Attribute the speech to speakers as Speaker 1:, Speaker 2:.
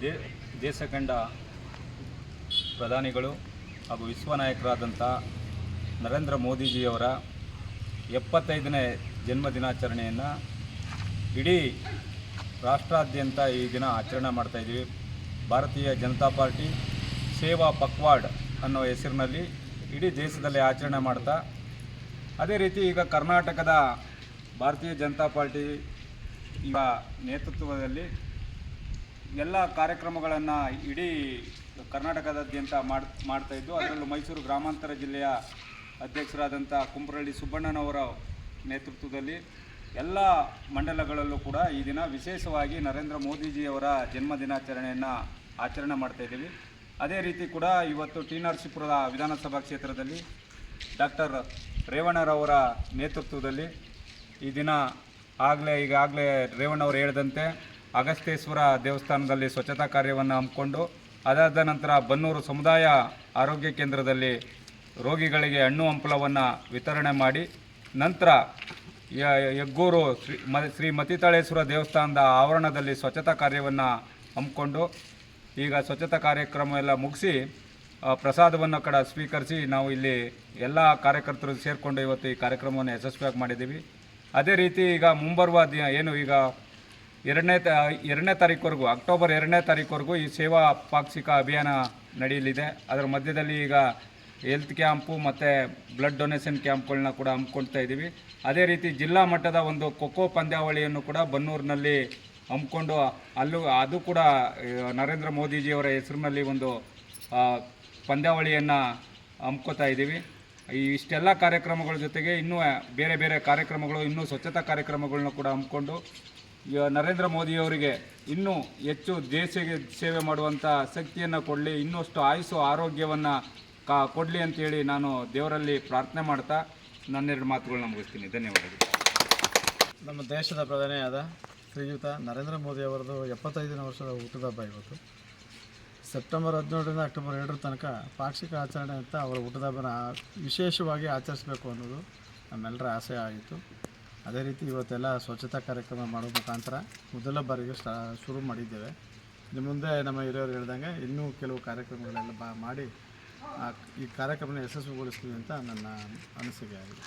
Speaker 1: They ದೇಶ ಕಂಡ ಪ್ರಧಾನಿಗಳು ಹಾಗೂ ವಿಶ್ವ ನಾಯಕರಾದಂಥ ನರೇಂದ್ರ ಮೋದಿಜಿಯವರ ಎಪ್ಪತ್ತೈದನೇ ಜನ್ಮ ದಿನಾಚರಣೆಯನ್ನು ಇಡೀ ರಾಷ್ಟ್ರಾದ್ಯಂತ ಈ ದಿನ ಆಚರಣೆ ಮಾಡ್ತಾಯಿದ್ದೀವಿ ಭಾರತೀಯ ಜನತಾ ಪಾರ್ಟಿ, ಸೇವಾ ಪಕ್ವಾಡ್ ಅನ್ನೋ ಹೆಸರಿನಲ್ಲಿ ಇಡೀ ದೇಶದಲ್ಲಿ ಆಚರಣೆ ಮಾಡ್ತಾ, ಅದೇ ರೀತಿ ಈಗ ಕರ್ನಾಟಕದ ಭಾರತೀಯ ಜನತಾ ಪಾರ್ಟಿ ಈಗ ನೇತೃತ್ವದಲ್ಲಿ ಎಲ್ಲ ಕಾರ್ಯಕ್ರಮಗಳನ್ನು ಇಡೀ ಕರ್ನಾಟಕದಾದ್ಯಂತ ಮಾಡ್, ಮಾಡ್ತಾ ಇದ್ದು, ಅದರಲ್ಲೂ ಮೈಸೂರು ಗ್ರಾಮಾಂತರ ಜಿಲ್ಲೆಯ ಅಧ್ಯಕ್ಷರಾದಂಥ ಕುಂಬ್ರಳ್ಳಿ ಸುಬ್ಬಣ್ಣನವರ ನೇತೃತ್ವದಲ್ಲಿ ಎಲ್ಲ ಮಂಡಲಗಳಲ್ಲೂ ಕೂಡ ಈ ದಿನ ವಿಶೇಷವಾಗಿ ನರೇಂದ್ರ ಮೋದಿಜಿಯವರ ಜನ್ಮ ದಿನಾಚರಣೆಯನ್ನು ಆಚರಣೆ ಮಾಡ್ತಾಯಿದ್ದೀವಿ ಅದೇ ರೀತಿ ಕೂಡ ಇವತ್ತು ಟಿ ನರಸೀಪುರದ ವಿಧಾನಸಭಾ ಕ್ಷೇತ್ರದಲ್ಲಿ ಡಾಕ್ಟರ್ ರೇವಣ್ಣರವರ ನೇತೃತ್ವದಲ್ಲಿ ಈ ದಿನ ಆಗಲೇ ಈಗಾಗಲೇ ರೇವಣ್ಣವ್ರು ಹೇಳಿದಂತೆ ಅಗಸ್ತೇಶ್ವರ ದೇವಸ್ಥಾನದಲ್ಲಿ ಸ್ವಚ್ಛತಾ ಕಾರ್ಯವನ್ನು ಹಮ್ಮಿಕೊಂಡು, ಅದಾದ ನಂತರ ಬನ್ನೂರು ಸಮುದಾಯ ಆರೋಗ್ಯ ಕೇಂದ್ರದಲ್ಲಿ ರೋಗಿಗಳಿಗೆ ಹಣ್ಣು ಹಂಪಲವನ್ನು ವಿತರಣೆ ಮಾಡಿ, ನಂತರ ಹೆಗ್ಗೂರು ಶ್ರೀ, ಮ ಶ್ರೀ ಮತಿತಾಳೇಶ್ವರ ದೇವಸ್ಥಾನದ ಆವರಣದಲ್ಲಿ ಸ್ವಚ್ಛತಾ ಕಾರ್ಯವನ್ನು ಹಮ್ಮಿಕೊಂಡು, ಈಗ ಸ್ವಚ್ಛತಾ ಕಾರ್ಯಕ್ರಮ ಎಲ್ಲ ಮುಗಿಸಿ ಪ್ರಸಾದವನ್ನು ಕಡ ಸ್ವೀಕರಿಸಿ ನಾವು ಇಲ್ಲಿ ಎಲ್ಲ ಕಾರ್ಯಕರ್ತರು ಸೇರಿಕೊಂಡು ಇವತ್ತು ಈ ಕಾರ್ಯಕ್ರಮವನ್ನು ಯಶಸ್ವಿಯಾಗಿ ಮಾಡಿದ್ದೀವಿ. ಅದೇ ರೀತಿ ಈಗ ಮುಂಬರುವ ದಿನ ಏನು ಈಗ ಎರಡನೇ ತ, ಎರಡನೇ ತಾರೀಕುವರೆಗೂ, ಅಕ್ಟೋಬರ್ ಎರಡನೇ ತಾರೀಕುವರೆಗೂ ಈ ಸೇವಾ ಪಾಕ್ಷಿಕ ಅಭಿಯಾನ ನಡೆಯಲಿದೆ. ಅದರ ಮಧ್ಯದಲ್ಲಿ ಈಗ ಹೆಲ್ತ್ ಕ್ಯಾಂಪು ಮತ್ತು ಬ್ಲಡ್ ಡೊನೇಷನ್ ಕ್ಯಾಂಪ್ಗಳನ್ನ ಕೂಡ ಹಮ್ಮಿಕೊಳ್ತಾ ಇದ್ದೀವಿ. ಅದೇ ರೀತಿ ಜಿಲ್ಲಾ ಮಟ್ಟದ ಒಂದು ಖೋಖೋ ಪಂದ್ಯಾವಳಿಯನ್ನು ಕೂಡ ಬನ್ನೂರಿನಲ್ಲಿ ಹಮ್ಮಿಕೊಂಡು, ಅಲ್ಲೂ, ಅದು ಕೂಡ ನರೇಂದ್ರ ಮೋದಿಜಿಯವರ ಹೆಸರಿನಲ್ಲಿ ಒಂದು ಪಂದ್ಯಾವಳಿಯನ್ನು ಹಮ್ಕೋತಾ ಇದ್ದೀವಿ. ಇಷ್ಟೆಲ್ಲ ಕಾರ್ಯಕ್ರಮಗಳ ಜೊತೆಗೆ ಇನ್ನೂ ಬೇರೆ ಬೇರೆ ಕಾರ್ಯಕ್ರಮಗಳು, ಇನ್ನೂ ಸ್ವಚ್ಛತಾ ಕಾರ್ಯಕ್ರಮಗಳನ್ನ ಕೂಡ ಹಮ್ಮಿಕೊಂಡು ನರೇಂದ್ರ ಮೋದಿಯವರಿಗೆ ಇನ್ನೂ ಹೆಚ್ಚು ದೇಶಕ್ಕೆ ಸೇವೆ ಮಾಡುವಂಥ ಶಕ್ತಿಯನ್ನು ಕೊಡಲಿ, ಇನ್ನಷ್ಟು ಆಯುಸ್ಸು ಆರೋಗ್ಯವನ್ನು ಕಾ, ಕೊಡಲಿ ಅಂತೇಳಿ ನಾನು ದೇವರಲ್ಲಿ ಪ್ರಾರ್ಥನೆ ಮಾಡ್ತಾ ನನ್ನೆರಡು ಮಾತುಗಳನ್ನ ಮುಗಿಸ್ತೀನಿ. ಧನ್ಯವಾದಗಳು.
Speaker 2: ನಮ್ಮ ದೇಶದ ಪ್ರಧಾನಿಯಾದ ಶ್ರೀಯುತ ನರೇಂದ್ರ ಮೋದಿ ಅವರದು ಎಪ್ಪತ್ತೈದನೇ ವರ್ಷದ ಹುಟ್ಟಿದ ಹಬ್ಬ ಇವತ್ತು. ಸೆಪ್ಟೆಂಬರ್ ಹದಿನೇಳರಿಂದ ಅಕ್ಟೋಬರ್ ಎರಡರ ತನಕ ಪಾಕ್ಷಿಕ ಆಚರಣೆ ಅಂತ ಅವರ ಹುಟ್ಟದ ವಿಶೇಷವಾಗಿ ಆಚರಿಸಬೇಕು ಅನ್ನೋದು ನಮ್ಮೆಲ್ಲರ ಆಸೆ ಆಗಿತ್ತು. ಅದೇ ರೀತಿ ಇವತ್ತೆಲ್ಲ ಸ್ವಚ್ಛತಾ ಕಾರ್ಯಕ್ರಮ ಮಾಡೋ ಮುಖಾಂತರ ಮೊದಲ ಬಾರಿಗೆ ಸ್ಟಾ ಶುರು ಮಾಡಿದ್ದೇವೆ. ಇನ್ನು ಮುಂದೆ ನಮ್ಮ ಹಿರಿಯರು ಹೇಳ್ದಂಗೆ ಇನ್ನೂ ಕೆಲವು ಕಾರ್ಯಕ್ರಮಗಳೆಲ್ಲ ಬಾ ಮಾಡಿ ಈ ಕಾರ್ಯಕ್ರಮನ ಯಶಸ್ವಿಗೊಳಿಸ್ತೀವಿ ಅಂತ ನನ್ನ ಅನಿಸಿಕೆ ಆಗಿದೆ.